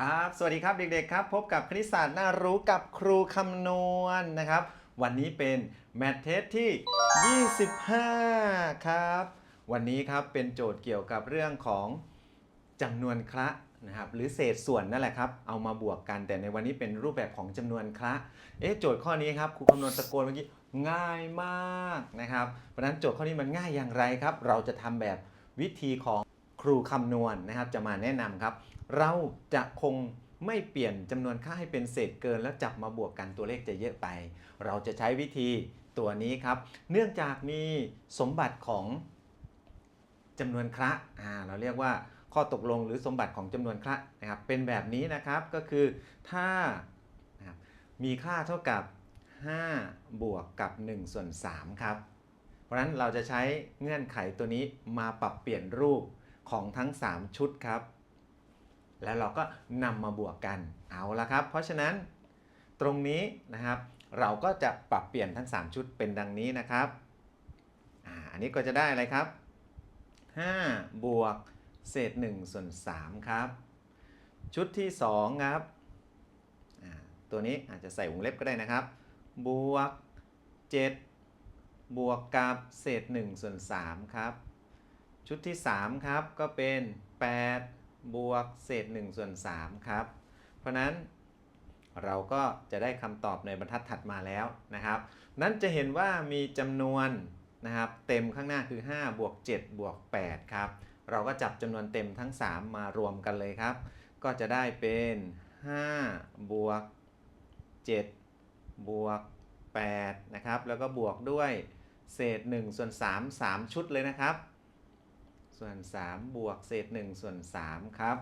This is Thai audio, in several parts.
ครับ สวัสดีครับเด็กๆครับ พบกับคณิตศาสตร์น่ารู้กับครูคำนวณนะครับ วันนี้เป็นแมทเทสที่ 25 ครับ วันนี้ครับเป็นโจทย์เกี่ยวกับเรื่องของจำนวนคละนะครับหรือเศษส่วนนั่นแหละครับ เอามาบวกกันแต่ในวันนี้เป็นรูปแบบของจำนวนคละเอ๊ะโจทย์ข้อนี้ครับครูคำนวณตะโกนเมื่อกี้ง่ายมากนะครับเพราะฉะนั้นโจทย์ข้อนี้มันง่ายอย่างไรครับ เราจะทำแบบวิธีของ ครูคำนวณนะครับ จะมาแนะนำครับ เราจะคงไม่เปลี่ยนจำนวนค่าให้เป็นเศษเกิน แล้วจับมาบวกกันตัวเลขจะเยอะไป เราจะใช้วิธีตัวนี้ครับ เนื่องจากมีสมบัติของจำนวนคระอ่าเราเรียกว่าข้อตกลงหรือสมบัติของจำนวนคระนะครับ เป็นแบบนี้นะครับก็คือถ้านะมีค่าเท่ากับ 5 บวกกับ1ส่วน3ครับ เพราะฉะนั้นเราจะใช้เงื่อนไขตัวนี้มาปรับเปลี่ยนรูป ของทั้ง 3 ชุดครับ แล้วเราก็นำมาบวกกันเอาละครับ เพราะฉะนั้นตรงนี้นะครับ เราก็จะปรับเปลี่ยนทั้ง 3 ชุดเป็นดังนี้นะครับอ่าอันนี้ก็จะได้อะไรครับ5บวกเศษ1ส่วน3ครับ ชุดที่ 2 ครับ ตัวนี้อาจจะใส่วงเล็บก็ได้นะครับ บวก 7 บวกกับเศษ1ส่วน3ครับ ชุดที่ 3 ครับ ก็เป็น 8 บวกเศษ1ส่วน3ครับ เพราะนั้นเราก็จะได้คำตอบในบรรทัดถัดมาแล้วนะครับ นั้นจะเห็นว่ามีจำนวนนะครับ เต็มข้างหน้าคือ 5 บวก 7 บวก 8 ครับ เราก็จับจำนวนเต็มทั้ง 3 มารวมกันเลยครับ ก็จะได้เป็น 5 บวก 7 บวก 8 นะครับ แล้วก็บวกด้วยเศษ1ส่วน3 3 ชุดเลยนะครับ ส่วน3บวกเศษ1ส่วน3ครับ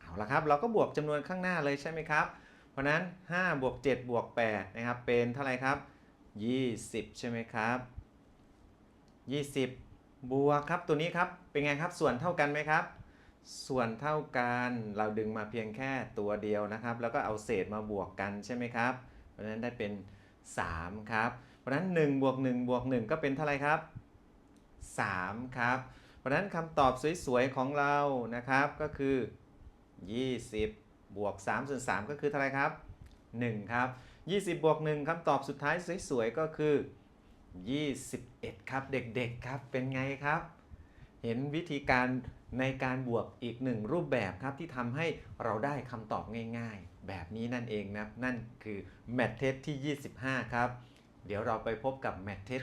เอาละครับ เราก็บวกจำนวนข้างหน้าเลยใช่ไหมครับ เพราะนั้น5บวก7บวก8นะครับเป็นเท่าไหร่ครับ 20 ใช่ไหมครับ 20 บวกครับตัวนี้ครับเป็นไงครับส่วนเท่ากันไหมครับ ส่วนเท่ากันเราดึงมาเพียงแค่ตัวเดียวนะครับ แล้วก็เอาเศษมาบวกกันใช่ไหมครับ เพราะนั้นได้เป็น 3 ครับ เพราะนั้น1บวก1บวก1ก็เป็นเท่าไหร่ครับ 3 ครับ ราะฉะนั้นคำตอบสวยๆของเรานะครับก็คือ 20 บวก3ส่วน3ก็คือเท่าไรครับ 1 ครับ 20 บวก 1คำตอบสุดท้ายสวยๆก็คือ 21 ครับเด็กๆครับเป็นไงครับ เห็นวิธีการในการบวกอีกหนึ่งรูปแบบครับที่ทำให้เราได้คำตอบง่ายๆ แบบนี้นั่นเองนะนั่นคือแมทเทสที่ 25 ครับ เดี๋ยวเราไปพบกับแมทเทส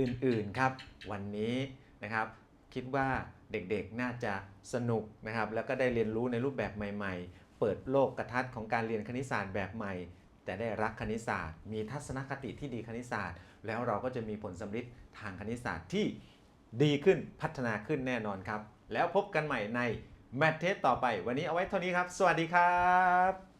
อื่นๆครับ วันนี้นะครับ คิดว่าเด็กๆน่าจะสนุกนะครับ แล้วก็ได้เรียนรู้ในรูปแบบใหม่ ๆ เปิดโลกกระทัดของการเรียนคณิตศาสตร์แบบใหม่ แต่ได้รักคณิตศาสตร์ มีทัศนคติที่ดีคณิตศาสตร์ แล้วเราก็จะมีผลสำลิดทางคณิตศาสตร์ที่ดีขึ้นพัฒนาขึ้นแน่นอนครับ แล้วพบกันใหม่ในแมทเทสต่อไป วันนี้เอาไว้เท่านี้ครับ สวัสดีครับ